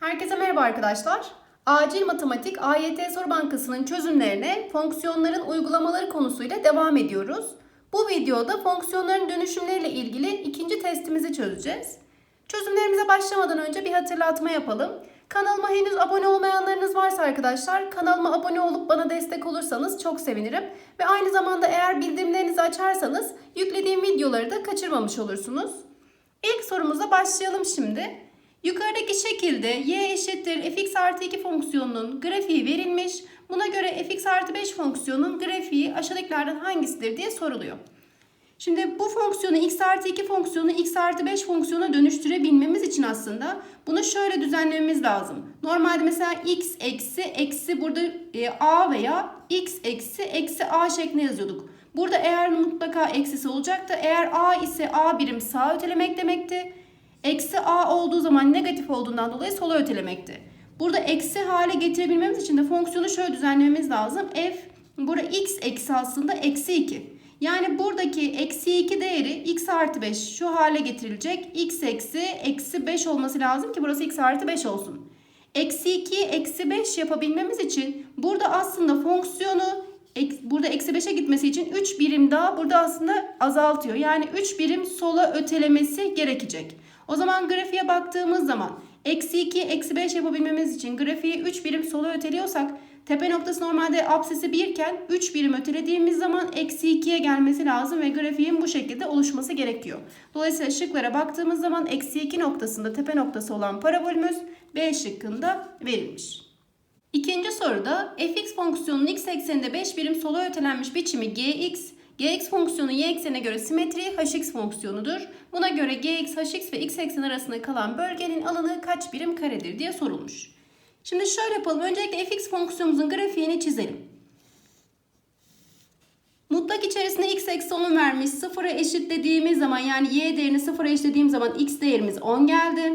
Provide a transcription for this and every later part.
Herkese merhaba arkadaşlar. Acil Matematik AYT Soru Bankası'nın çözümlerine fonksiyonların uygulamaları konusuyla devam ediyoruz. Bu videoda fonksiyonların dönüşümleriyle ilgili ikinci testimizi çözeceğiz. Çözümlerimize başlamadan önce bir hatırlatma yapalım. Kanalıma henüz abone olmayanlarınız varsa arkadaşlar kanalıma abone olup bana destek olursanız çok sevinirim. Ve aynı zamanda eğer bildirimlerinizi açarsanız yüklediğim videoları da kaçırmamış olursunuz. İlk sorumuza başlayalım şimdi. Yukarıdaki şekilde y eşittir fx artı 2 fonksiyonunun grafiği verilmiş. Buna göre fx artı 5 fonksiyonunun grafiği aşağıdakilerden hangisidir diye soruluyor. Şimdi bu fonksiyonu x artı 2 fonksiyonu x artı 5 fonksiyona dönüştürebilmemiz için aslında bunu şöyle düzenlememiz lazım. Normalde mesela x eksi eksi burada e, a veya x eksi eksi a şeklinde yazıyorduk. Burada eğer mutlaka eksisi olacaktı. Eğer a ise a birim sağ ötelemek demekti. Eksi a olduğu zaman negatif olduğundan dolayı sola ötelemekti. Burada eksi hale getirebilmemiz için de fonksiyonu şöyle düzenlememiz lazım. f burada x eksi aslında eksi 2. Yani buradaki eksi 2 değeri x artı 5 şu hale getirilecek. x eksi eksi 5 olması lazım ki burası x artı 5 olsun. Eksi 2 eksi 5 yapabilmemiz için burada aslında fonksiyonu burada eksi 5'e gitmesi için 3 birim daha burada aslında azaltıyor. Yani 3 birim sola ötelemesi gerekecek. O zaman grafiğe baktığımız zaman eksi 2 eksi 5 yapabilmemiz için grafiği 3 birim sola öteliyorsak tepe noktası normalde apsisi 1 iken 3 birim ötelediğimiz zaman eksi 2'ye gelmesi lazım ve grafiğin bu şekilde oluşması gerekiyor. Dolayısıyla şıklara baktığımız zaman eksi 2 noktasında tepe noktası olan parabolümüz B şıkkında verilmiş. İkinci soruda fx fonksiyonunun x ekseninde 5 birim sola ötelenmiş biçimi gx, gx fonksiyonu y eksenine göre simetri hx fonksiyonudur. Buna göre gx, hx ve x eksen arasında kalan bölgenin alanı kaç birim karedir diye sorulmuş. Şimdi şöyle yapalım. Öncelikle fx fonksiyonumuzun grafiğini çizelim. Mutlak içerisinde x eksi 10'u vermiş. Sıfıra eşitlediğimiz zaman yani y değerini sıfıra eşitlediğim zaman x değerimiz 10 geldi.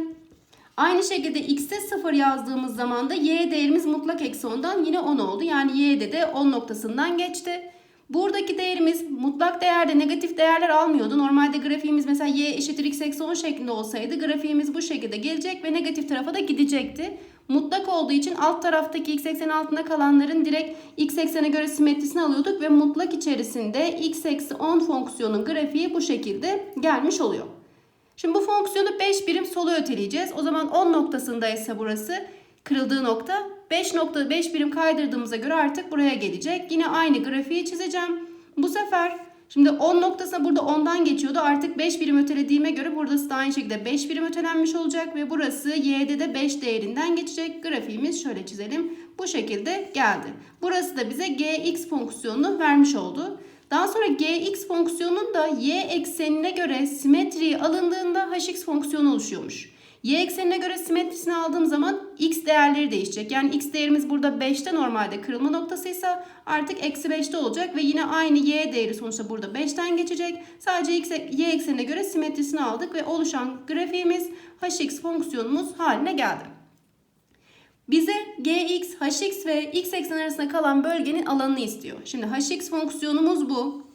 Aynı şekilde x'e 0 yazdığımız zaman da y değerimiz mutlak eksi 10'dan yine 10 oldu. Yani y'de de 10 noktasından geçti. Buradaki değerimiz mutlak değerde negatif değerler almıyordu. Normalde grafiğimiz mesela y eşittir x eksi 10 şeklinde olsaydı grafiğimiz bu şekilde gelecek ve negatif tarafa da gidecekti. Mutlak olduğu için alt taraftaki x eksenin altında kalanların direkt x eksene göre simetrisini alıyorduk ve mutlak içerisinde x eksi 10 fonksiyonun grafiği bu şekilde gelmiş oluyor. Şimdi bu fonksiyonu 5 birim sola öteleyeceğiz. O zaman 10 noktasındaysa burası kırıldığı nokta 5.5 birim kaydırdığımıza göre artık buraya gelecek. Yine aynı grafiği çizeceğim. Bu sefer şimdi 10 noktasına burada 10'dan geçiyordu. Artık 5 birim ötelediğime göre burası da aynı şekilde 5 birim ötelenmiş olacak ve burası y'de de 5 değerinden geçecek. Grafiğimiz şöyle çizelim. Bu şekilde geldi. Burası da bize gx fonksiyonunu vermiş oldu. Daha sonra gx fonksiyonunun da y eksenine göre simetriği alındığında hx fonksiyonu oluşuyormuş. Y eksenine göre simetrisini aldığım zaman x değerleri değişecek. Yani x değerimiz burada 5'te normalde kırılma noktasıysa artık eksi 5'te olacak ve yine aynı y değeri sonuçta burada 5'ten geçecek. Sadece x, y eksenine göre simetrisini aldık ve oluşan grafiğimiz hx fonksiyonumuz haline geldi. Bize gx, hx ve x eksen arasında kalan bölgenin alanını istiyor. Şimdi hx fonksiyonumuz bu.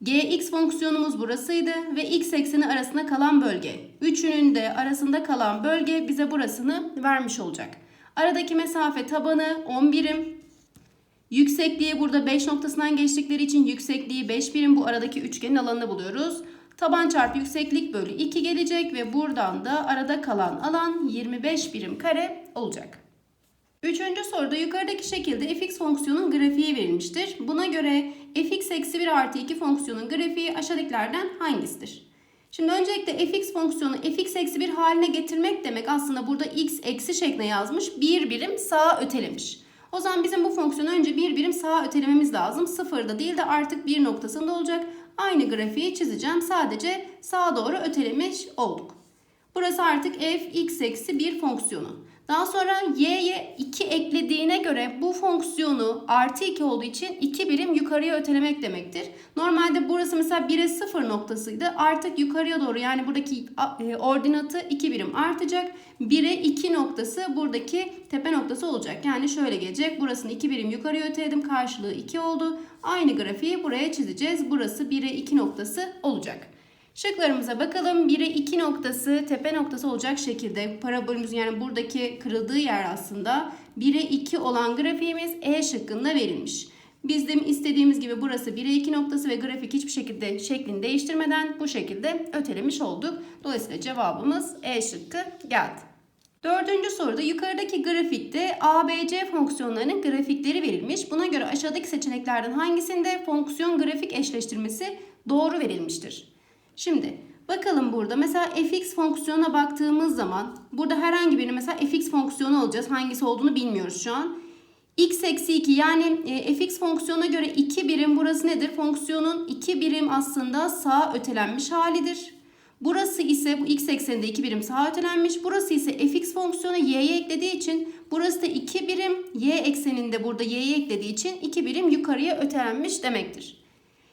Gx fonksiyonumuz burasıydı ve x ekseni arasında kalan bölge. Üçünün de arasında kalan bölge bize burasını vermiş olacak. Aradaki mesafe tabanı 10 birim. Yüksekliği burada 5 noktasından geçtikleri için yüksekliği 5 birim bu aradaki üçgenin alanını buluyoruz. Taban çarpı yükseklik bölü 2 gelecek ve buradan da arada kalan alan 25 birim kare olacak. Üçüncü soruda yukarıdaki şekilde fx fonksiyonun grafiği verilmiştir. Buna göre fx eksi 1 artı 2 fonksiyonun grafiği aşağıdakilerden hangisidir? Şimdi öncelikle fx fonksiyonu fx eksi 1 haline getirmek demek aslında burada x eksi şeklinde yazmış. Bir birim sağa ötelemiş. O zaman bizim bu fonksiyonu önce bir birim sağa ötelememiz lazım. Sıfırda değil de artık bir noktasında olacak. Aynı grafiği çizeceğim. Sadece sağa doğru ötelemiş olduk. Burası artık f x eksi 1 fonksiyonu. Daha sonra y'ye 2 eklediğine göre bu fonksiyonu artı 2 olduğu için 2 birim yukarıya ötelemek demektir. Normalde burası mesela 1'e 0 noktasıydı. Artık yukarıya doğru yani buradaki e, ordinatı 2 birim artacak. 1'e 2 noktası buradaki tepe noktası olacak. Yani şöyle gelecek. Burasını 2 birim yukarıya öteledim. Karşılığı 2 oldu. Aynı grafiği buraya çizeceğiz. Burası 1'e 2 noktası olacak. Şıklarımıza bakalım. 1'e 2 noktası tepe noktası olacak şekilde parabolümüz yani buradaki kırıldığı yer aslında 1'e 2 olan grafiğimiz E şıkkında verilmiş. Biz de istediğimiz gibi burası 1'e 2 noktası ve grafik hiçbir şekilde şeklini değiştirmeden bu şekilde ötelemiş olduk. Dolayısıyla cevabımız E şıkkı geldi. Dördüncü soruda yukarıdaki grafikte ABC fonksiyonlarının grafikleri verilmiş. Buna göre aşağıdaki seçeneklerden hangisinde fonksiyon grafik eşleştirmesi doğru verilmiştir? Şimdi bakalım burada mesela fx fonksiyonuna baktığımız zaman burada herhangi birini mesela fx fonksiyonu alacağız. Hangisi olduğunu bilmiyoruz şu an. x eksi 2 yani e, fx fonksiyonuna göre 2 birim burası nedir? Fonksiyonun 2 birim aslında sağa ötelenmiş halidir. Burası ise bu x ekseninde 2 birim sağa ötelenmiş. Burası ise fx fonksiyonu y'ye eklediği için burası da 2 birim y ekseninde burada y'ye eklediği için 2 birim yukarıya ötelenmiş demektir.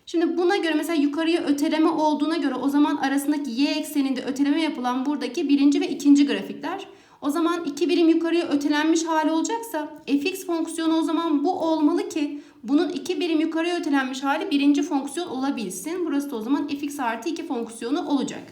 Şimdi buna göre mesela yukarıya öteleme olduğuna göre o zaman arasındaki y ekseninde öteleme yapılan buradaki birinci ve ikinci grafikler. O zaman iki birim yukarıya ötelenmiş hali olacaksa fx fonksiyonu o zaman bu olmalı ki bunun iki birim yukarıya ötelenmiş hali birinci fonksiyon olabilsin. Burası da o zaman fx artı 2 fonksiyonu olacak.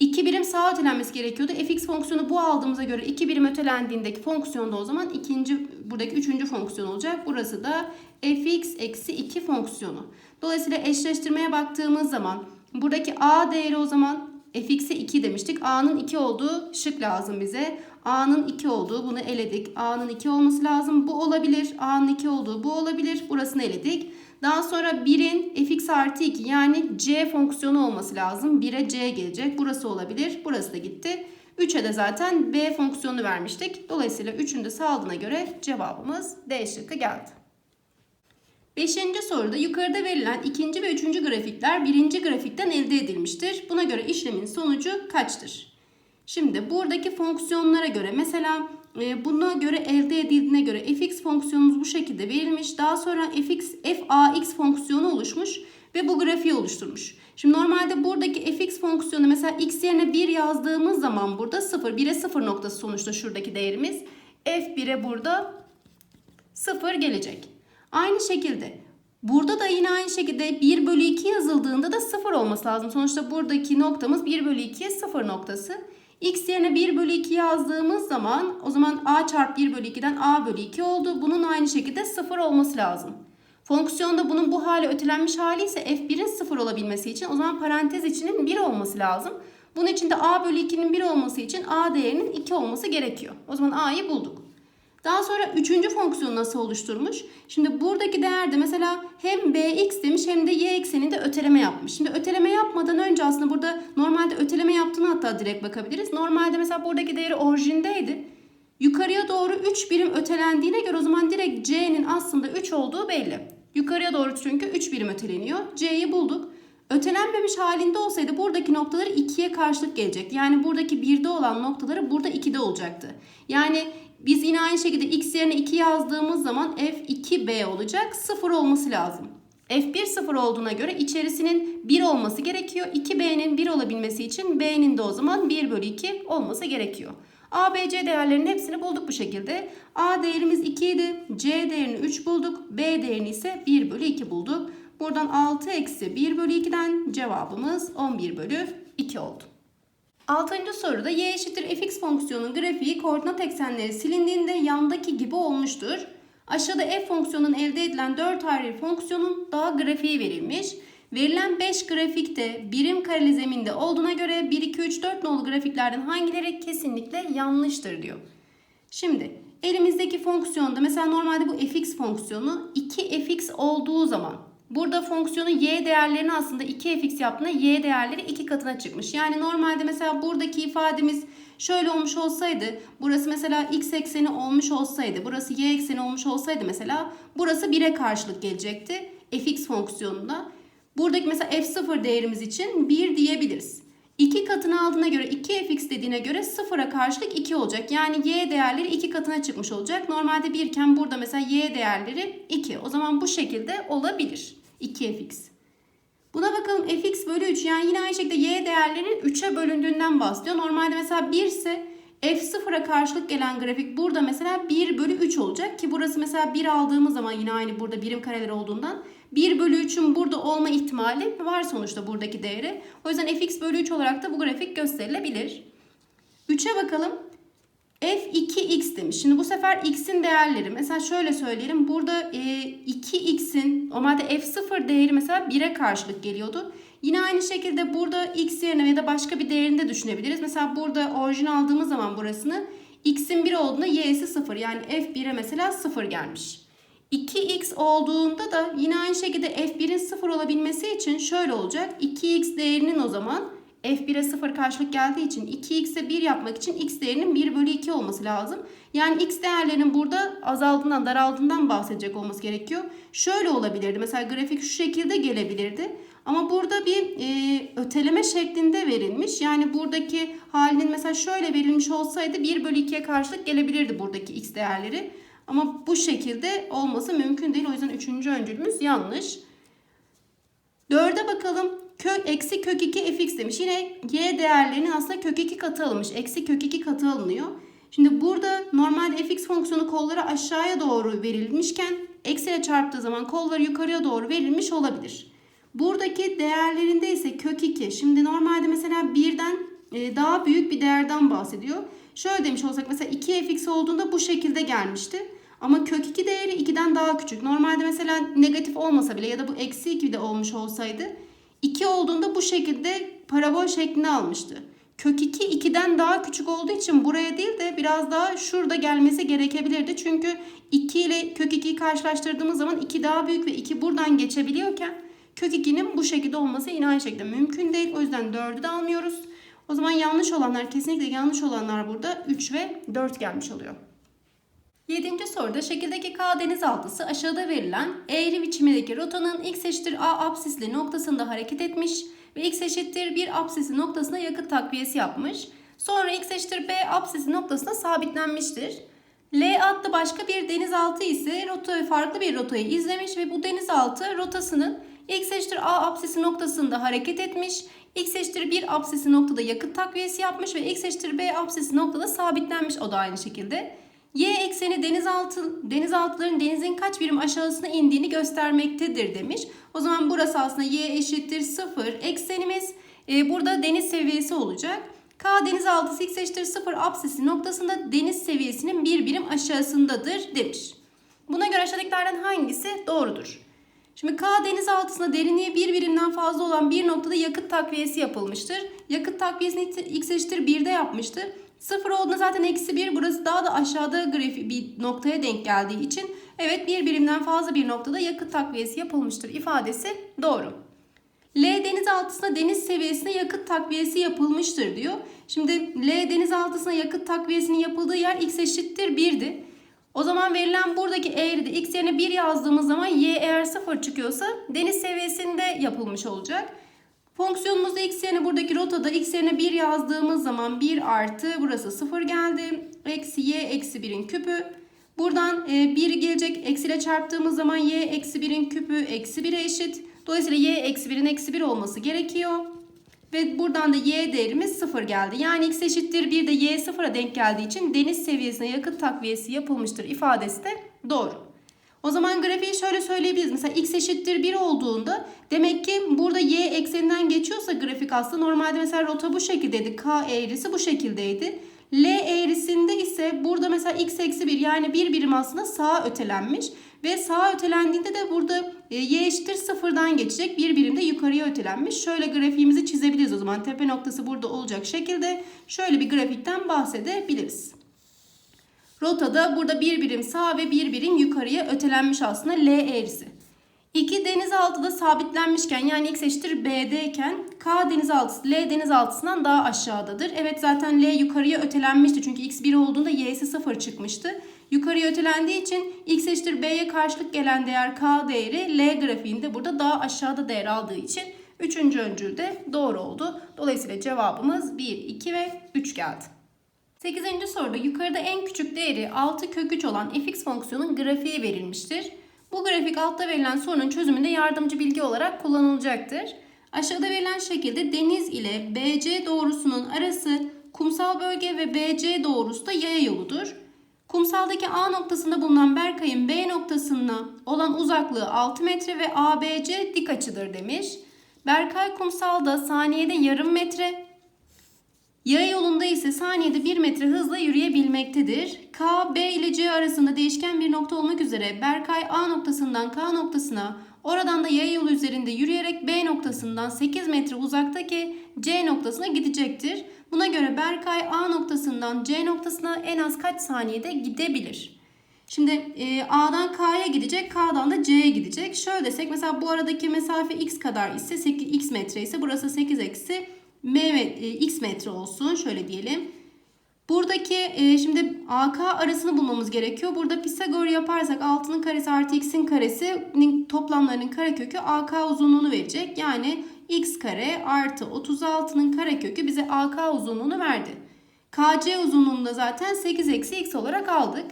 2 birim sağa ötelenmesi gerekiyordu. fx fonksiyonu bu aldığımıza göre 2 birim ötelendiğindeki fonksiyon da o zaman ikinci buradaki üçüncü fonksiyon olacak. Burası da fx eksi 2 fonksiyonu. Dolayısıyla eşleştirmeye baktığımız zaman buradaki a değeri o zaman fx'e 2 demiştik. a'nın 2 olduğu şık lazım bize. a'nın 2 olduğu bunu eledik. a'nın 2 olması lazım. Bu olabilir. a'nın 2 olduğu bu olabilir. Burasını eledik. Daha sonra 1'in fx artı 2 yani c fonksiyonu olması lazım. 1'e c gelecek. Burası olabilir. Burası da gitti. 3'e de zaten b fonksiyonu vermiştik. Dolayısıyla 3'ün de sağladığına göre cevabımız D şıkkı geldi. Beşinci soruda yukarıda verilen ikinci ve üçüncü grafikler birinci grafikten elde edilmiştir. Buna göre işlemin sonucu kaçtır? Şimdi buradaki fonksiyonlara göre mesela buna göre elde edildiğine göre fx fonksiyonumuz bu şekilde verilmiş. Daha sonra fx fax fonksiyonu oluşmuş ve bu grafiği oluşturmuş. Şimdi normalde buradaki fx fonksiyonu mesela x yerine 1 yazdığımız zaman burada 0, 1'e 0 noktası sonuçta şuradaki değerimiz. f1'e burada 0 gelecek. Aynı şekilde burada da yine aynı şekilde 1 bölü 2 yazıldığında da 0 olması lazım. Sonuçta buradaki noktamız 1 bölü 2'ye 0 noktası. X yerine 1 bölü 2 yazdığımız zaman o zaman a çarpı 1 bölü 2'den a bölü 2 oldu. Bunun aynı şekilde 0 olması lazım. Fonksiyonda bunun bu hali ötelenmiş hali ise f1'in 0 olabilmesi için o zaman parantez içinin 1 olması lazım. Bunun için de a bölü 2'nin 1 olması için a değerinin 2 olması gerekiyor. O zaman a'yı bulduk. Daha sonra üçüncü fonksiyonu nasıl oluşturmuş? Şimdi buradaki değerde mesela hem bx demiş hem de y ekseninde öteleme yapmış. Şimdi öteleme yapmadan önce aslında burada normalde öteleme yaptığını hatta direkt bakabiliriz. Normalde mesela buradaki değeri orijindeydi. Yukarıya doğru 3 birim ötelendiğine göre o zaman direkt c'nin aslında 3 olduğu belli. Yukarıya doğru çünkü 3 birim öteleniyor. c'yi bulduk. Ötelenmemiş halinde olsaydı buradaki noktaları 2'ye karşılık gelecek. Yani buradaki 1'de olan noktaları burada 2'de olacaktı. Yani biz yine aynı şekilde x yerine 2 yazdığımız zaman f2b olacak. 0 olması lazım. f1 0 olduğuna göre içerisinin 1 olması gerekiyor. 2b'nin 1 olabilmesi için b'nin de o zaman 1 bölü 2 olması gerekiyor. A, B, C değerlerinin hepsini bulduk bu şekilde. A değerimiz 2 idi. C değerini 3 bulduk. B değerini ise 1 bölü 2 bulduk. Buradan 6 eksi 1 bölü 2'den cevabımız 11 bölü 2 oldu. Altıncı soruda y eşittir fx fonksiyonun grafiği koordinat eksenleri silindiğinde yandaki gibi olmuştur. Aşağıda f fonksiyonun elde edilen 4 ayrı fonksiyonun daha grafiği verilmiş. Verilen 5 grafikte birim kareli zeminde olduğuna göre 1, 2, 3, 4 nolu grafiklerden hangileri kesinlikle yanlıştır diyor. Şimdi elimizdeki fonksiyonda mesela normalde bu fx fonksiyonu 2fx olduğu zaman Burada fonksiyonu y değerlerini aslında 2fx yaptığında y değerleri 2 katına çıkmış. Yani normalde mesela buradaki ifademiz şöyle olmuş olsaydı, burası mesela x ekseni olmuş olsaydı, burası y ekseni olmuş olsaydı mesela burası 1'e karşılık gelecekti fx fonksiyonunda. Buradaki mesela f0 değerimiz için 1 diyebiliriz. 2 katını aldığına göre 2fx dediğine göre 0'a karşılık 2 olacak. Yani y değerleri 2 katına çıkmış olacak. Normalde 1 iken burada mesela y değerleri 2. O zaman bu şekilde olabilir. 2fx. Buna bakalım fx bölü 3 yani yine aynı şekilde y değerlerinin 3'e bölündüğünden bahsediyor. Normalde mesela 1 ise f0'a karşılık gelen grafik burada mesela 1 bölü 3 olacak ki burası mesela 1 aldığımız zaman yine aynı burada birim kareler olduğundan 1 bölü 3'ün burada olma ihtimali var sonuçta buradaki değeri. O yüzden fx bölü 3 olarak da bu grafik gösterilebilir. 3'e bakalım. F2x demiş. Şimdi bu sefer x'in değerleri. Mesela şöyle söyleyelim. Burada e, 2x'in normalde f0 değeri mesela 1'e karşılık geliyordu. Yine aynı şekilde burada x yerine ya da başka bir değerini de düşünebiliriz. Mesela burada orijin aldığımız zaman burasını x'in 1 olduğunda y'si 0. Yani f1'e mesela 0 gelmiş. 2x olduğunda da yine aynı şekilde f1'in 0 olabilmesi için şöyle olacak. 2x değerinin o zaman f1'e 0 karşılık geldiği için 2x'e 1 yapmak için x değerinin 1 bölü 2 olması lazım. Yani x değerlerinin burada azaldığından daraldığından bahsedecek olması gerekiyor. Şöyle olabilirdi. Mesela grafik şu şekilde gelebilirdi. Ama burada bir e, öteleme şeklinde verilmiş. Yani buradaki halinin mesela şöyle verilmiş olsaydı 1 bölü 2'ye karşılık gelebilirdi buradaki x değerleri. Ama bu şekilde olması mümkün değil. O yüzden üçüncü öncülümüz yanlış. Dörde bakalım. Kök, eksi kök 2 fx demiş. Yine y değerlerinin aslında kök 2 katı alınmış. Eksi kök 2 katı alınıyor. Şimdi burada normalde fx fonksiyonu kolları aşağıya doğru verilmişken eksiyle çarptığı zaman kolları yukarıya doğru verilmiş olabilir. Buradaki değerlerinde ise kök 2. Şimdi normalde mesela birden e, daha büyük bir değerden bahsediyor. Şöyle demiş olsak mesela 2 fx olduğunda bu şekilde gelmişti. Ama kök 2 değeri 2'den daha küçük. Normalde mesela negatif olmasa bile ya da bu eksi 2 de olmuş olsaydı 2 olduğunda bu şekilde parabol şeklini almıştı. Kök 2 2'den daha küçük olduğu için buraya değil de biraz daha şurada gelmesi gerekebilirdi. Çünkü 2 ile kök 2'yi karşılaştırdığımız zaman 2 daha büyük ve 2 buradan geçebiliyorken kök 2'nin bu şekilde olması yine aynı şekilde mümkün değil. O yüzden 4'ü de almıyoruz. O zaman yanlış olanlar kesinlikle yanlış olanlar burada 3 ve 4 gelmiş oluyor. Yedinci soruda şekildeki K denizaltısı aşağıda verilen eğri biçimindeki rotanın x eşittir a apsisli noktasında hareket etmiş ve x eşittir 1 apsisi noktasına yakıt takviyesi yapmış. Sonra x eşittir b apsisi noktasına sabitlenmiştir. L adlı başka bir denizaltı ise rotayı farklı bir rotayı izlemiş ve bu denizaltı rotasının x eşittir a apsisi noktasında hareket etmiş. x eşittir 1 apsisi noktada yakıt takviyesi yapmış ve x eşittir b apsisi noktada sabitlenmiş o da aynı şekilde. Y ekseni denizaltı, denizaltıların denizin kaç birim aşağısına indiğini göstermektedir demiş. O zaman burası aslında y eşittir 0 eksenimiz. Ee, burada deniz seviyesi olacak. K denizaltısı x eşittir 0 apsisi noktasında deniz seviyesinin bir birim aşağısındadır demiş. Buna göre aşağıdakilerden hangisi doğrudur? Şimdi K denizaltısında derinliği bir birimden fazla olan bir noktada yakıt takviyesi yapılmıştır. Yakıt takviyesini x eşittir 1'de yapmıştı. 0 olduğunda zaten eksi 1 burası daha da aşağıda grafik bir noktaya denk geldiği için evet bir birimden fazla bir noktada yakıt takviyesi yapılmıştır ifadesi doğru. L denizaltısına deniz seviyesine yakıt takviyesi yapılmıştır diyor. Şimdi L denizaltısına yakıt takviyesinin yapıldığı yer x eşittir 1'di. O zaman verilen buradaki eğride x yerine 1 yazdığımız zaman y eğer 0 çıkıyorsa deniz seviyesinde yapılmış olacak. Fonksiyonumuzda x yerine buradaki rotada x yerine 1 yazdığımız zaman 1 artı burası 0 geldi. Eksi y eksi 1'in küpü. Buradan 1 gelecek eksiyle çarptığımız zaman y eksi 1'in küpü eksi 1'e eşit. Dolayısıyla y eksi 1'in eksi 1 olması gerekiyor. Ve buradan da y değerimiz 0 geldi. Yani x eşittir 1 de y 0'a denk geldiği için deniz seviyesine yakıt takviyesi yapılmıştır ifadesi de doğru. O zaman grafiği şöyle söyleyebiliriz. Mesela x eşittir 1 olduğunda demek ki burada y ekseninden geçiyorsa grafik aslında normalde mesela rota bu şekildeydi. K eğrisi bu şekildeydi. L eğrisinde ise burada mesela x eksi 1 yani bir birim aslında sağa ötelenmiş. Ve sağa ötelendiğinde de burada e, y eşittir sıfırdan geçecek. Bir birim de yukarıya ötelenmiş. Şöyle grafiğimizi çizebiliriz o zaman. Tepe noktası burada olacak şekilde şöyle bir grafikten bahsedebiliriz. Rotada burada bir birim sağ ve bir birim yukarıya ötelenmiş aslında L eğrisi. İki denizaltıda sabitlenmişken yani x eşittir b'deyken k denizaltısı L denizaltısından daha aşağıdadır. Evet zaten L yukarıya ötelenmişti çünkü x 1 olduğunda y'si 0 çıkmıştı. Yukarıya ötelendiği için x eşittir b'ye karşılık gelen değer k değeri L grafiğinde burada daha aşağıda değer aldığı için üçüncü öncül de doğru oldu. Dolayısıyla cevabımız 1, 2 ve 3 geldi. 8. soruda yukarıda en küçük değeri 6 kök 3 olan fx fonksiyonun grafiği verilmiştir. Bu grafik altta verilen sorunun çözümünde yardımcı bilgi olarak kullanılacaktır. Aşağıda verilen şekilde deniz ile BC doğrusunun arası kumsal bölge ve BC doğrusu da yaya yoludur. Kumsaldaki A noktasında bulunan Berkay'ın B noktasına olan uzaklığı 6 metre ve ABC dik açıdır demiş. Berkay kumsalda saniyede yarım metre, yaya yolunda ise saniyede 1 metre hızla yürüyebilmektedir. K, B ile C arasında değişken bir nokta olmak üzere Berkay A noktasından K noktasına, oradan da yaya yolu üzerinde yürüyerek B noktasından 8 metre uzaktaki C noktasına gidecektir. Buna göre Berkay A noktasından C noktasına en az kaç saniyede gidebilir? Şimdi e, A'dan K'ya gidecek, K'dan da C'ye gidecek. Şöyle desek mesela bu aradaki mesafe x kadar ise 8, x metre ise burası 8 eksi m, e, x metre olsun. Şöyle diyelim. Buradaki e, şimdi AK arasını bulmamız gerekiyor. Burada Pisagor yaparsak 6'nın karesi artı x'in karesi toplamlarının karekökü AK uzunluğunu verecek. Yani x kare artı 36'nın karekökü bize AK uzunluğunu verdi. KC uzunluğunu da zaten 8 eksi x olarak aldık.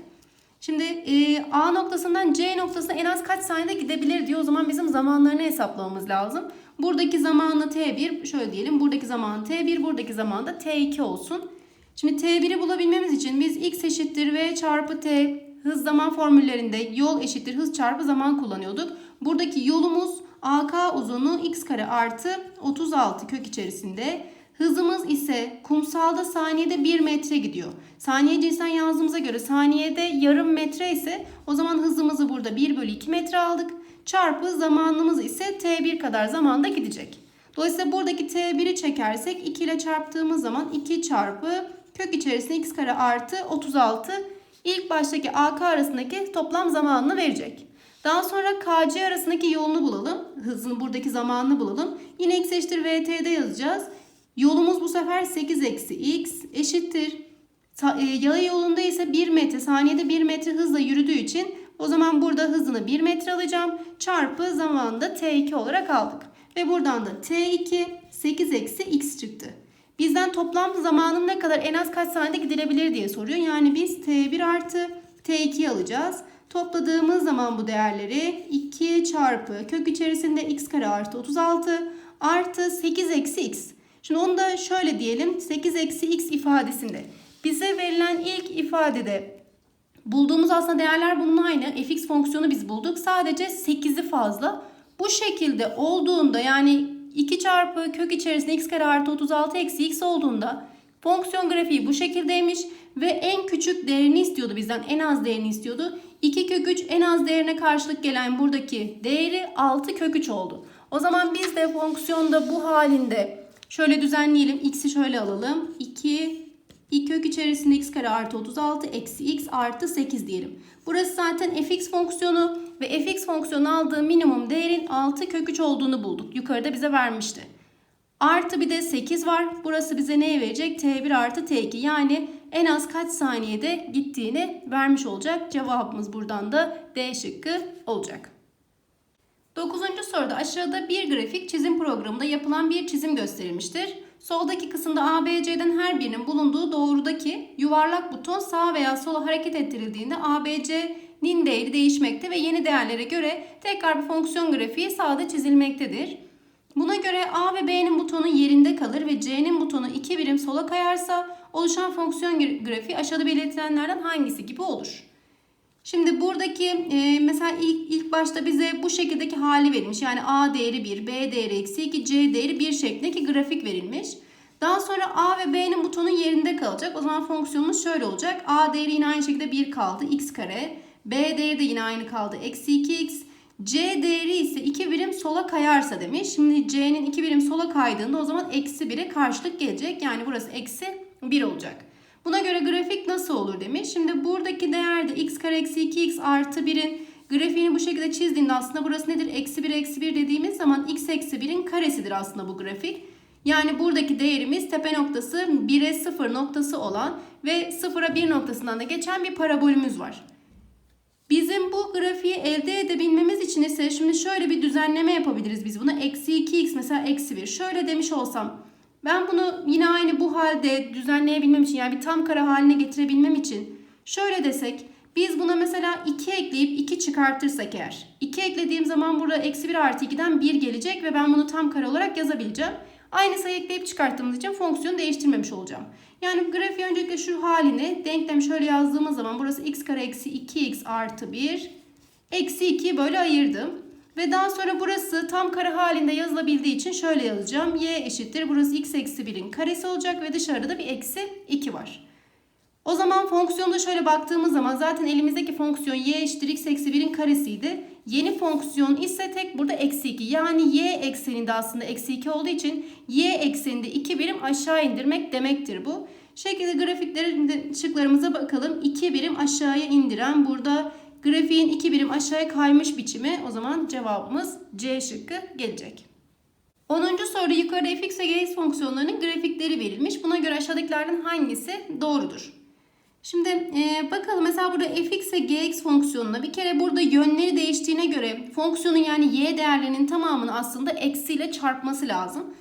Şimdi e, A noktasından C noktasına en az kaç saniyede gidebilir diyor. O zaman bizim zamanlarını hesaplamamız lazım. Buradaki zamanı T1 şöyle diyelim. Buradaki zaman T1 buradaki zaman da T2 olsun. Şimdi T1'i bulabilmemiz için biz x eşittir v çarpı t hız zaman formüllerinde yol eşittir hız çarpı zaman kullanıyorduk. Buradaki yolumuz AK uzunluğu x kare artı 36 kök içerisinde. Hızımız ise kumsalda saniyede 1 metre gidiyor. Saniye cinsinden yazdığımıza göre saniyede yarım metre ise o zaman hızımızı burada 1 bölü 2 metre aldık. Çarpı zamanımız ise t1 kadar zamanda gidecek. Dolayısıyla buradaki t1'i çekersek 2 ile çarptığımız zaman 2 çarpı kök içerisinde x kare artı 36 ilk baştaki AK arasındaki toplam zamanını verecek. Daha sonra KC arasındaki yolunu bulalım. Hızını buradaki zamanını bulalım. Yine x eşittir VT'de yazacağız. Yolumuz bu sefer 8 eksi x eşittir. E, yaya yolunda ise 1 metre saniyede 1 metre hızla yürüdüğü için o zaman burada hızını 1 metre alacağım. Çarpı zamanında t2 olarak aldık. Ve buradan da t2 8 eksi x çıktı. Bizden toplam zamanın ne kadar en az kaç saniyede gidilebilir diye soruyor. Yani biz t1 artı t2 alacağız. Topladığımız zaman bu değerleri 2 çarpı kök içerisinde x kare artı 36 artı 8 eksi x. Şimdi onu da şöyle diyelim 8 eksi x ifadesinde. Bize verilen ilk ifadede bulduğumuz aslında değerler bunun aynı. fx fonksiyonu biz bulduk. Sadece 8'i fazla. Bu şekilde olduğunda yani 2 çarpı kök içerisinde x kare artı 36 eksi x olduğunda fonksiyon grafiği bu şekildeymiş ve en küçük değerini istiyordu bizden. En az değerini istiyordu. 2 kök 3 en az değerine karşılık gelen buradaki değeri 6 kök 3 oldu. O zaman biz de fonksiyonda bu halinde şöyle düzenleyelim. X'i şöyle alalım. 2 2 kök içerisinde x kare artı 36 eksi x artı 8 diyelim. Burası zaten fx fonksiyonu ve fx fonksiyonu aldığı minimum değerin 6 kök 3 olduğunu bulduk. Yukarıda bize vermişti. Artı bir de 8 var. Burası bize neyi verecek? T1 artı T2 yani en az kaç saniyede gittiğini vermiş olacak. Cevabımız buradan da D şıkkı olacak. Dokuzuncu soruda aşağıda bir grafik çizim programında yapılan bir çizim gösterilmiştir. Soldaki kısımda ABC'den her birinin bulunduğu doğrudaki yuvarlak buton sağa veya sola hareket ettirildiğinde ABC'nin değeri değişmekte ve yeni değerlere göre tekrar bir fonksiyon grafiği sağda çizilmektedir. Buna göre A ve B'nin butonu yerinde kalır ve C'nin butonu iki birim sola kayarsa oluşan fonksiyon grafiği aşağıda belirtilenlerden hangisi gibi olur? Şimdi buradaki e, mesela ilk, ilk başta bize bu şekildeki hali verilmiş. Yani A değeri 1, B değeri eksi 2, C değeri 1 şeklindeki grafik verilmiş. Daha sonra A ve B'nin butonu yerinde kalacak. O zaman fonksiyonumuz şöyle olacak. A değeri yine aynı şekilde 1 kaldı. X kare. B değeri de yine aynı kaldı. Eksi 2x. C değeri ise 2 birim sola kayarsa demiş. Şimdi C'nin 2 birim sola kaydığında o zaman eksi 1'e karşılık gelecek. Yani burası eksi 1 olacak. Buna göre grafik nasıl olur demiş. Şimdi buradaki değerde x kare eksi 2x artı 1'in grafiğini bu şekilde çizdiğinde aslında burası nedir? Eksi 1 eksi 1 dediğimiz zaman x eksi 1'in karesidir aslında bu grafik. Yani buradaki değerimiz tepe noktası 1'e 0 noktası olan ve 0'a 1 noktasından da geçen bir parabolümüz var. Bizim bu grafiği elde edebilmemiz için ise şimdi şöyle bir düzenleme yapabiliriz biz buna. Eksi 2x mesela eksi 1. Şöyle demiş olsam ben bunu yine aynı bu halde düzenleyebilmem için yani bir tam kare haline getirebilmem için şöyle desek biz buna mesela 2 ekleyip 2 çıkartırsak eğer 2 eklediğim zaman burada eksi 1 artı 2'den 1 gelecek ve ben bunu tam kare olarak yazabileceğim. Aynı sayı ekleyip çıkarttığımız için fonksiyonu değiştirmemiş olacağım. Yani grafiği öncelikle şu halini denklem şöyle yazdığımız zaman burası x kare eksi 2x artı 1 eksi 2'yi böyle ayırdım. Ve daha sonra burası tam kare halinde yazılabildiği için şöyle yazacağım. y eşittir. Burası x eksi 1'in karesi olacak ve dışarıda da bir eksi 2 var. O zaman fonksiyonda şöyle baktığımız zaman zaten elimizdeki fonksiyon y eşittir x eksi 1'in karesiydi. Yeni fonksiyon ise tek burada eksi 2. Yani y ekseninde aslında eksi 2 olduğu için y ekseninde 2 birim aşağı indirmek demektir bu. Şekilde grafiklerin şıklarımıza bakalım. 2 birim aşağıya indiren burada grafiğin 2 birim aşağıya kaymış biçimi o zaman cevabımız C şıkkı gelecek. 10. soruda yukarıda fx ve gx fonksiyonlarının grafikleri verilmiş. Buna göre aşağıdakilerden hangisi doğrudur? Şimdi e, bakalım mesela burada fx ve gx fonksiyonuna bir kere burada yönleri değiştiğine göre fonksiyonun yani y değerlerinin tamamını aslında eksiyle çarpması lazım.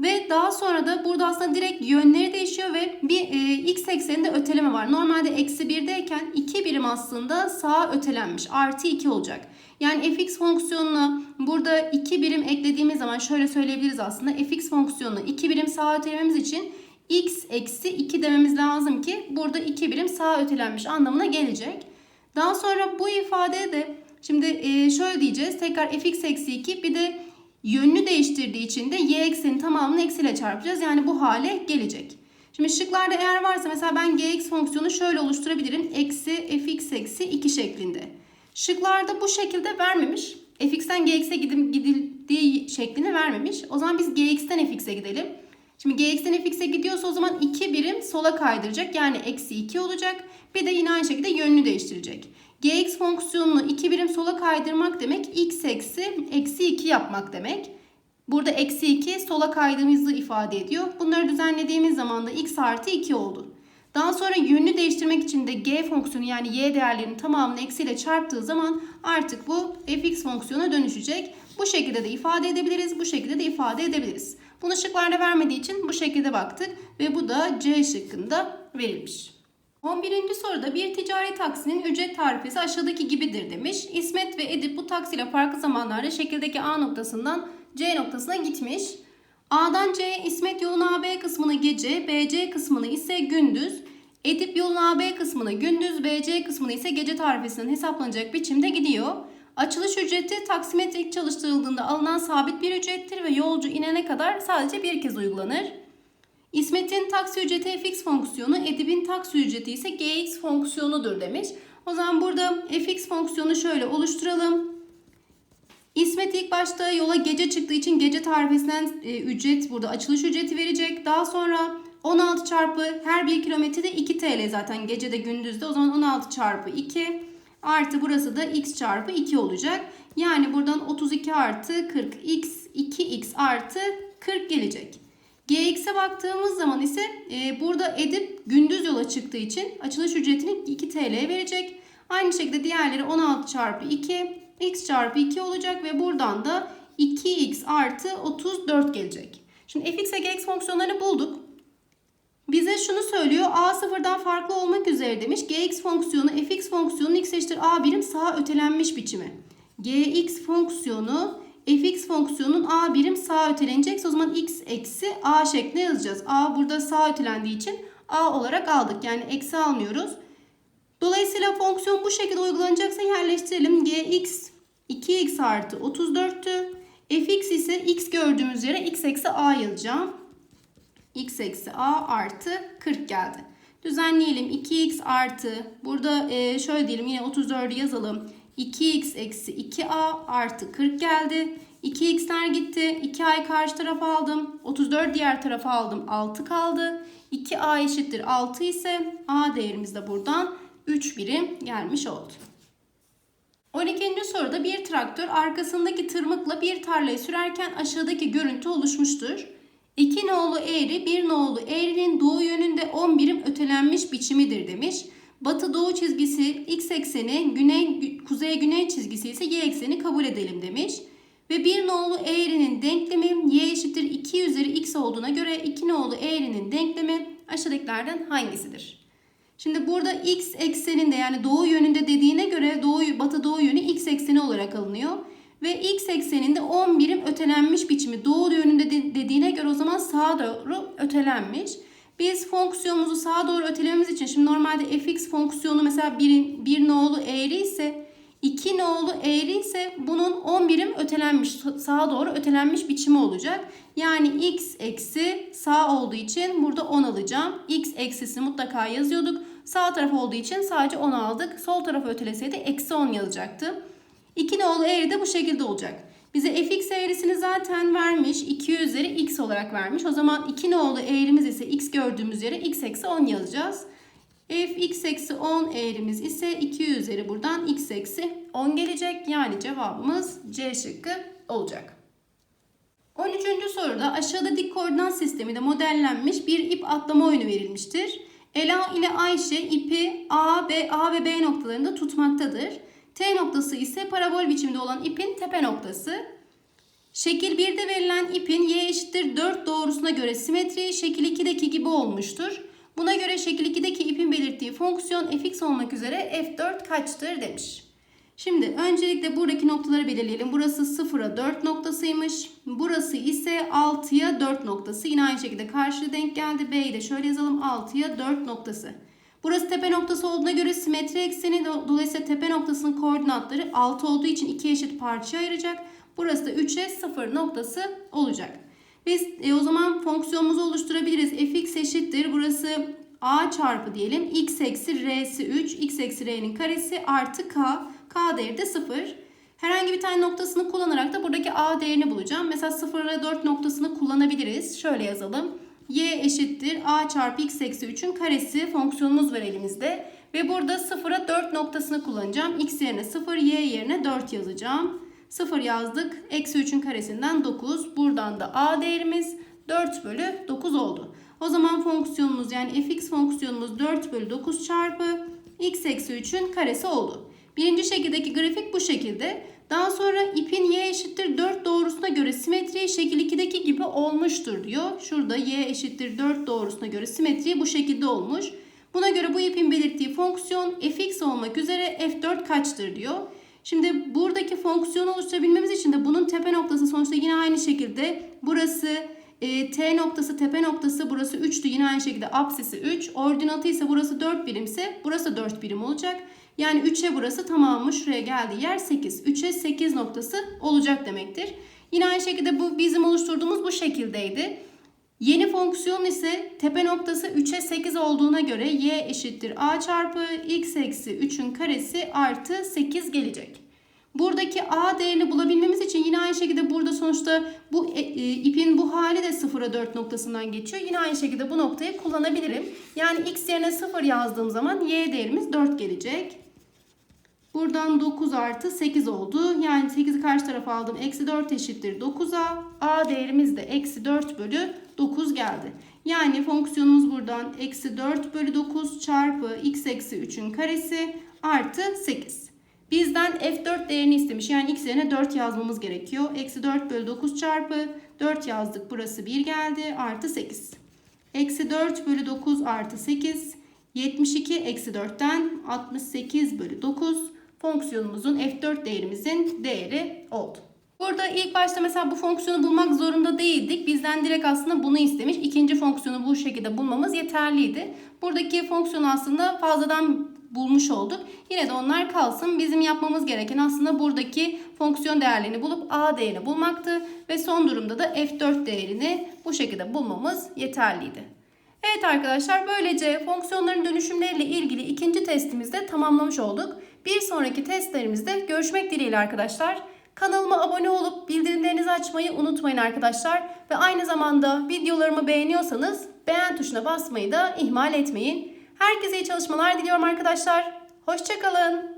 Ve daha sonra da burada aslında direkt yönleri değişiyor ve bir e, x ekseninde öteleme var. Normalde eksi 1'deyken 2 birim aslında sağa ötelenmiş. Artı 2 olacak. Yani fx fonksiyonuna burada 2 birim eklediğimiz zaman şöyle söyleyebiliriz aslında. fx fonksiyonuna 2 birim sağa ötelememiz için x eksi 2 dememiz lazım ki burada 2 birim sağa ötelenmiş anlamına gelecek. Daha sonra bu ifade de şimdi e, şöyle diyeceğiz. Tekrar fx eksi 2 bir de yönünü değiştirdiği için de y eksenin tamamını eksiyle çarpacağız. Yani bu hale gelecek. Şimdi şıklarda eğer varsa mesela ben gx fonksiyonu şöyle oluşturabilirim. Eksi fx eksi 2 şeklinde. Şıklarda bu şekilde vermemiş. fx'ten gx'e gidildiği şeklini vermemiş. O zaman biz gx'ten fx'e gidelim. Şimdi gx'ten fx'e gidiyorsa o zaman 2 birim sola kaydıracak. Yani eksi 2 olacak. Bir de yine aynı şekilde yönünü değiştirecek. Gx fonksiyonunu 2 birim sola kaydırmak demek x eksi eksi 2 yapmak demek. Burada eksi 2 sola kaydığımızı ifade ediyor. Bunları düzenlediğimiz zaman da x artı 2 oldu. Daha sonra yönünü değiştirmek için de g fonksiyonu yani y değerlerinin tamamını eksiyle çarptığı zaman artık bu fx fonksiyona dönüşecek. Bu şekilde de ifade edebiliriz, bu şekilde de ifade edebiliriz. Bunu şıklarda vermediği için bu şekilde baktık ve bu da C şıkkında verilmiş. 11. soruda bir ticari taksinin ücret tarifesi aşağıdaki gibidir demiş. İsmet ve Edip bu taksiyle farklı zamanlarda şekildeki A noktasından C noktasına gitmiş. A'dan C'ye İsmet yolun AB kısmını gece, BC kısmını ise gündüz, Edip yolun AB kısmını gündüz, BC kısmını ise gece tarifesinden hesaplanacak biçimde gidiyor. Açılış ücreti taksimetrik çalıştırıldığında alınan sabit bir ücrettir ve yolcu inene kadar sadece bir kez uygulanır. İsmet'in taksi ücreti fx fonksiyonu, Edip'in taksi ücreti ise gx fonksiyonudur demiş. O zaman burada fx fonksiyonu şöyle oluşturalım. İsmet ilk başta yola gece çıktığı için gece tarifesinden e, ücret burada açılış ücreti verecek. Daha sonra 16 çarpı her bir kilometrede 2 TL zaten gecede gündüzde. O zaman 16 çarpı 2 artı burası da x çarpı 2 olacak. Yani buradan 32 artı 40 x 2x artı 40 gelecek. Gx'e baktığımız zaman ise e, burada Edip gündüz yola çıktığı için açılış ücretini 2 TL verecek. Aynı şekilde diğerleri 16 çarpı 2 x çarpı 2 olacak ve buradan da 2x artı 34 gelecek. Şimdi fx ve gx fonksiyonlarını bulduk. Bize şunu söylüyor. A sıfırdan farklı olmak üzere demiş. Gx fonksiyonu fx fonksiyonu x eşittir a birim sağa ötelenmiş biçimi. Gx fonksiyonu fx fonksiyonun a birim sağa ötelenecekse o zaman x eksi a şeklinde yazacağız. a burada sağa ötelendiği için a olarak aldık. Yani eksi almıyoruz. Dolayısıyla fonksiyon bu şekilde uygulanacaksa yerleştirelim. gx 2x artı 34'tü. fx ise x gördüğümüz yere x eksi a yazacağım x eksi a artı 40 geldi. Düzenleyelim 2x artı burada e, şöyle diyelim yine 34'ü yazalım. 2x eksi 2a artı 40 geldi. 2x'ler gitti. 2a'yı karşı tarafa aldım. 34 diğer tarafa aldım. 6 kaldı. 2a eşittir 6 ise a değerimiz de buradan 3 birim gelmiş oldu. 12. soruda bir traktör arkasındaki tırmıkla bir tarlayı sürerken aşağıdaki görüntü oluşmuştur. 2 nolu eğri 1 nolu eğrinin doğu yönünde 10 birim ötelenmiş biçimidir demiş. Batı doğu çizgisi x ekseni, güney kuzey güney çizgisi ise y ekseni kabul edelim demiş. Ve 1 nolu eğrinin denklemi y eşittir 2 üzeri x olduğuna göre 2 nolu eğrinin denklemi aşağıdakilerden hangisidir? Şimdi burada x ekseninde yani doğu yönünde dediğine göre doğu batı doğu yönü x ekseni olarak alınıyor. ve x ekseninde 10 birim ötelenmiş biçimi doğru yönünde de- dediğine göre o zaman sağa doğru ötelenmiş. Biz fonksiyonumuzu sağa doğru ötelememiz için şimdi normalde fx fonksiyonu mesela 1, 1 nolu eğri ise 2 nolu eğri ise bunun 10 birim ötelenmiş sağa doğru ötelenmiş biçimi olacak. Yani x eksi sağ olduğu için burada 10 alacağım. x eksisini mutlaka yazıyorduk. Sağ taraf olduğu için sadece 10 aldık. Sol tarafı öteleseydi eksi 10 yazacaktı. 2 nolu eğri de bu şekilde olacak. Bize fx eğrisini zaten vermiş. 2 üzeri x olarak vermiş. O zaman 2 nolu eğrimiz ise x gördüğümüz yere x eksi 10 yazacağız. fx eksi 10 eğrimiz ise 2 üzeri buradan x eksi 10 gelecek. Yani cevabımız C şıkkı olacak. 13. soruda aşağıda dik koordinat sisteminde modellenmiş bir ip atlama oyunu verilmiştir. Ela ile Ayşe ipi A, B, A ve B noktalarında tutmaktadır. T noktası ise parabol biçimde olan ipin tepe noktası. Şekil 1'de verilen ipin y eşittir 4 doğrusuna göre simetri şekil 2'deki gibi olmuştur. Buna göre şekil 2'deki ipin belirttiği fonksiyon fx olmak üzere f4 kaçtır demiş. Şimdi öncelikle buradaki noktaları belirleyelim. Burası 0'a 4 noktasıymış. Burası ise 6'ya 4 noktası. Yine aynı şekilde karşı denk geldi. B'yi de şöyle yazalım 6'ya 4 noktası. Burası tepe noktası olduğuna göre simetri ekseni do- dolayısıyla tepe noktasının koordinatları 6 olduğu için iki eşit parçaya ayıracak. Burası da 3'e 0 noktası olacak. Biz e, o zaman fonksiyonumuzu oluşturabiliriz. fx eşittir. Burası a çarpı diyelim. x eksi r'si 3. x eksi r'nin karesi artı k. k değeri de 0. Herhangi bir tane noktasını kullanarak da buradaki a değerini bulacağım. Mesela 0 ile 4 noktasını kullanabiliriz. Şöyle yazalım. Y eşittir a çarpı x eksi 3'ün karesi fonksiyonumuz var elimizde. Ve burada 0'a 4 noktasını kullanacağım. x yerine 0, y yerine 4 yazacağım. 0 yazdık. Eksi 3'ün karesinden 9. Buradan da a değerimiz 4 bölü 9 oldu. O zaman fonksiyonumuz yani fx fonksiyonumuz 4 bölü 9 çarpı x eksi 3'ün karesi oldu. Birinci şekildeki grafik bu şekilde. Daha sonra ipin y eşittir 4 doğrusuna göre simetri şekil 2'deki gibi olmuştur diyor. Şurada y eşittir 4 doğrusuna göre simetri bu şekilde olmuş. Buna göre bu ipin belirttiği fonksiyon fx olmak üzere f4 kaçtır diyor. Şimdi buradaki fonksiyonu oluşturabilmemiz için de bunun tepe noktası sonuçta yine aynı şekilde burası e, T noktası tepe noktası burası 3'tü yine aynı şekilde apsisi 3. Ordinatı ise burası 4 birimse burası 4 birim olacak. Yani 3'e burası tamamı şuraya geldiği yer 8. 3'e 8 noktası olacak demektir. Yine aynı şekilde bu bizim oluşturduğumuz bu şekildeydi. Yeni fonksiyon ise tepe noktası 3'e 8 olduğuna göre y eşittir a çarpı x eksi 3'ün karesi artı 8 gelecek. Buradaki a değerini bulabilmemiz için yine aynı şekilde burada sonuçta bu e, e, ipin bu hali de 0'a 4 noktasından geçiyor. Yine aynı şekilde bu noktayı kullanabilirim. Yani x yerine 0 yazdığım zaman y değerimiz 4 gelecek. Buradan 9 artı 8 oldu. Yani 8'i karşı tarafa aldım. Eksi 4 eşittir 9'a. A değerimiz de eksi 4 bölü 9 geldi. Yani fonksiyonumuz buradan eksi 4 bölü 9 çarpı x eksi 3'ün karesi artı 8. Bizden f4 değerini istemiş. Yani x yerine 4 yazmamız gerekiyor. Eksi 4 bölü 9 çarpı 4 yazdık. Burası 1 geldi. Artı 8. Eksi 4 bölü 9 artı 8. 72 eksi 4'ten 68 bölü 9 fonksiyonumuzun f4 değerimizin değeri oldu. Burada ilk başta mesela bu fonksiyonu bulmak zorunda değildik. Bizden direkt aslında bunu istemiş. İkinci fonksiyonu bu şekilde bulmamız yeterliydi. Buradaki fonksiyonu aslında fazladan bulmuş olduk. Yine de onlar kalsın. Bizim yapmamız gereken aslında buradaki fonksiyon değerlerini bulup a değerini bulmaktı. Ve son durumda da f4 değerini bu şekilde bulmamız yeterliydi. Evet arkadaşlar böylece fonksiyonların dönüşümleriyle ilgili ikinci testimizde tamamlamış olduk. Bir sonraki testlerimizde görüşmek dileğiyle arkadaşlar. Kanalıma abone olup bildirimlerinizi açmayı unutmayın arkadaşlar. Ve aynı zamanda videolarımı beğeniyorsanız beğen tuşuna basmayı da ihmal etmeyin. Herkese iyi çalışmalar diliyorum arkadaşlar. Hoşçakalın.